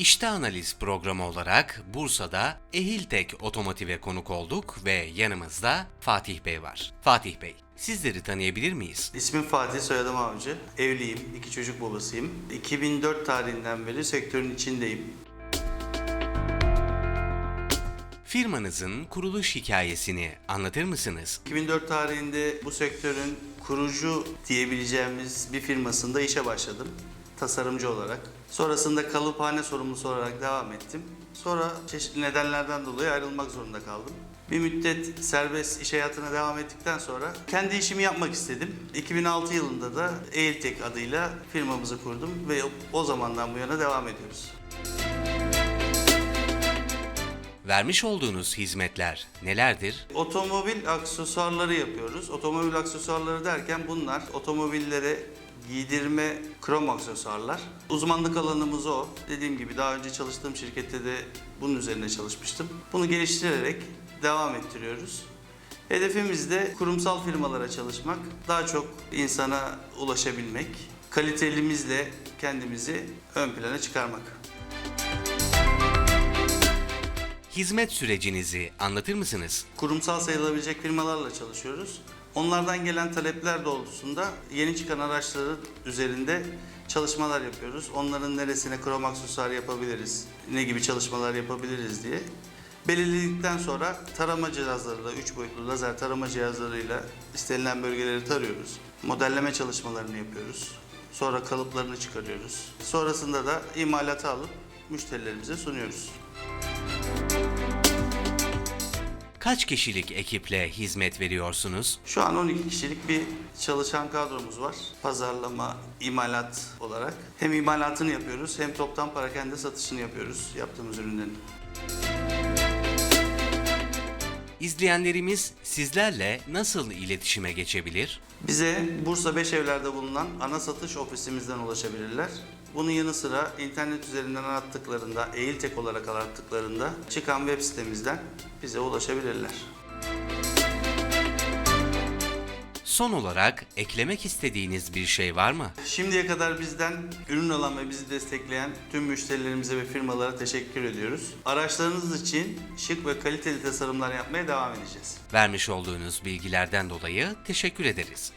İşte Analiz programı olarak Bursa'da Ehiltek Otomotiv'e konuk olduk ve yanımızda Fatih Bey var. Fatih Bey, sizleri tanıyabilir miyiz? İsmim Fatih, soyadım Avcı. Evliyim, iki çocuk babasıyım. 2004 tarihinden beri sektörün içindeyim. Firmanızın kuruluş hikayesini anlatır mısınız? 2004 tarihinde bu sektörün kurucu diyebileceğimiz bir firmasında işe başladım. Tasarımcı olarak. Sonrasında kalıphane sorumlusu olarak devam ettim. Sonra çeşitli nedenlerden dolayı ayrılmak zorunda kaldım. Bir müddet serbest iş hayatına devam ettikten sonra kendi işimi yapmak istedim. 2006 yılında da Eiltek adıyla firmamızı kurdum ve o zamandan bu yana devam ediyoruz. Vermiş olduğunuz hizmetler nelerdir? Otomobil aksesuarları yapıyoruz. Otomobil aksesuarları derken bunlar otomobillere giydirme krom aksesuarlar. Uzmanlık alanımız o. Dediğim gibi daha önce çalıştığım şirkette de bunun üzerine çalışmıştım. Bunu geliştirerek devam ettiriyoruz. Hedefimiz de kurumsal firmalara çalışmak, daha çok insana ulaşabilmek, kalitelimizle kendimizi ön plana çıkarmak. Hizmet sürecinizi anlatır mısınız? kurumsal sayılabilecek firmalarla çalışıyoruz. Onlardan gelen talepler doğrultusunda yeni çıkan araçların üzerinde çalışmalar yapıyoruz. Onların neresine krom aksesuar yapabiliriz, ne gibi çalışmalar yapabiliriz diye. Belirledikten sonra tarama cihazlarıyla, 3 boyutlu lazer tarama cihazlarıyla istenilen bölgeleri tarıyoruz. Modelleme çalışmalarını yapıyoruz. Sonra kalıplarını çıkarıyoruz. Sonrasında da imalata alıp müşterilerimize sunuyoruz. Kaç kişilik ekiple hizmet veriyorsunuz? Şu an 12 kişilik bir çalışan kadromuz var. Pazarlama, imalat olarak. Hem imalatını yapıyoruz hem toptan parakende satışını yapıyoruz yaptığımız ürünlerin. İzleyenlerimiz sizlerle nasıl iletişime geçebilir? Bize Bursa Beşevler'de bulunan ana satış ofisimizden ulaşabilirler. Bunun yanı sıra internet üzerinden arattıklarında, Eğiltek olarak arattıklarında çıkan web sitemizden bize ulaşabilirler. Son olarak eklemek istediğiniz bir şey var mı? Şimdiye kadar bizden ürün alan ve bizi destekleyen tüm müşterilerimize ve firmalara teşekkür ediyoruz. Araçlarınız için şık ve kaliteli tasarımlar yapmaya devam edeceğiz. Vermiş olduğunuz bilgilerden dolayı teşekkür ederiz.